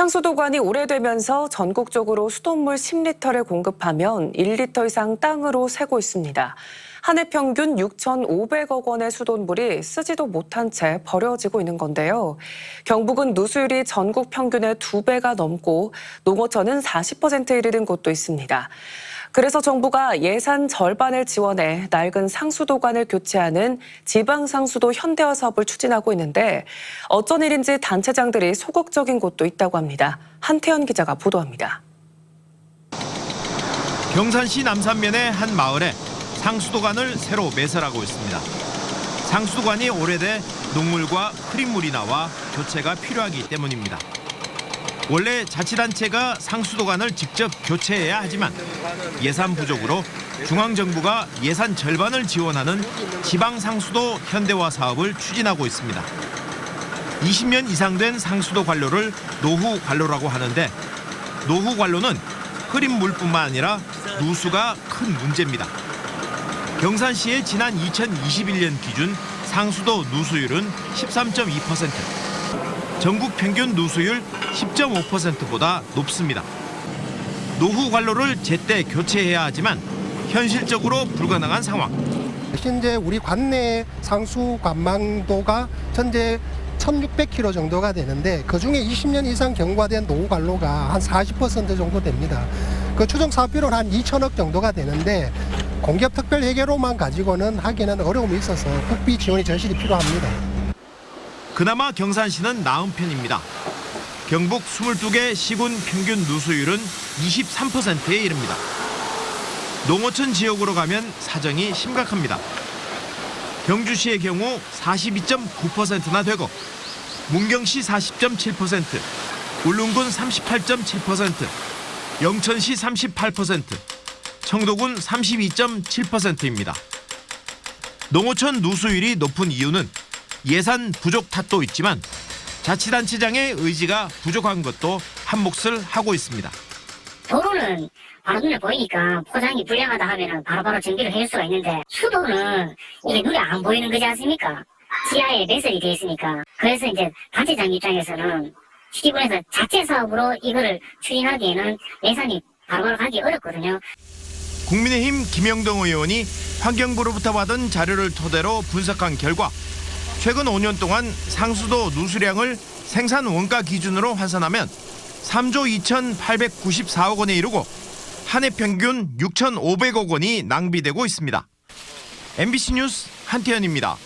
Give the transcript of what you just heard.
상수도관이 오래되면서 전국적으로 수돗물 10리터를 공급하면 1리터 이상 땅으로 새고 있습니다. 한 해 평균 6,500억 원의 수돗물이 쓰지도 못한 채 버려지고 있는 건데요. 경북은 누수율이 전국 평균의 두 배가 넘고 농어촌은 40%에 이르는 곳도 있습니다. 그래서 정부가 예산 절반을 지원해 낡은 상수도관을 교체하는 지방 상수도 현대화 사업을 추진하고 있는데 어쩐 일인지 단체장들이 소극적인 곳도 있다고 합니다. 한태현 기자가 보도합니다. 경산시 남산면의 한 마을에 상수도관을 새로 매설하고 있습니다. 상수도관이 오래돼 녹물과 흐린물이 나와 교체가 필요하기 때문입니다. 원래 자치단체가 상수도관을 직접 교체해야 하지만 예산 부족으로 중앙정부가 예산 절반을 지원하는 지방상수도 현대화 사업을 추진하고 있습니다. 20년 이상 된 상수도 관로를 노후 관로라고 하는데 노후 관로는 흐린 물뿐만 아니라 누수가 큰 문제입니다. 경산시의 지난 2021년 기준 상수도 누수율은 13.2%, 전국 평균 누수율 10.5%보다 높습니다. 노후 관로를 제때 교체해야 하지만 현실적으로 불가능한 상황. 현재 우리 관내 상수 관망도가 현재 1600km 정도가 되는데 그 중에 20년 이상 경과된 노후 관로가 한 40% 정도 됩니다. 그 추정 사업비로는 한 2천억 정도가 되는데 공기업 특별 해결로만 가지고는 하기는 어려움이 있어서 국비 지원이 절실히 필요합니다. 그나마 경산시는 나은 편입니다. 경북 22개 시군 평균 누수율은 23%에 이릅니다. 농어촌 지역으로 가면 사정이 심각합니다. 경주시의 경우 42.9%나 되고 문경시 40.7%, 울릉군 38.7%, 영천시 38%, 청도군 32.7%입니다. 농어촌 누수율이 높은 이유는 예산 부족 탓도 있지만 자치단체장의 의지가 부족한 것도 한 몫을 하고 있습니다. 도로는 바로 눈에 보이니까 포장이 불량하다 하면은 바로바로 정비를 해줄 수가 있는데 수도는 이게 눈에 안 보이는 거지 않습니까? 지하에 매설이 돼 있으니까 그래서 이제 단체장 입장에서는 시기군에서 자체 사업으로 이거를 추진하기에는 예산이 바로바로 가기 어렵거든요. 국민의힘 김영동 의원이 환경부로부터 받은 자료를 토대로 분석한 결과 최근 5년 동안 상수도 누수량을 생산 원가 기준으로 환산하면 3조 2,894억 원에 이르고 한 해 평균 6,500억 원이 낭비되고 있습니다. MBC 뉴스 한태현입니다.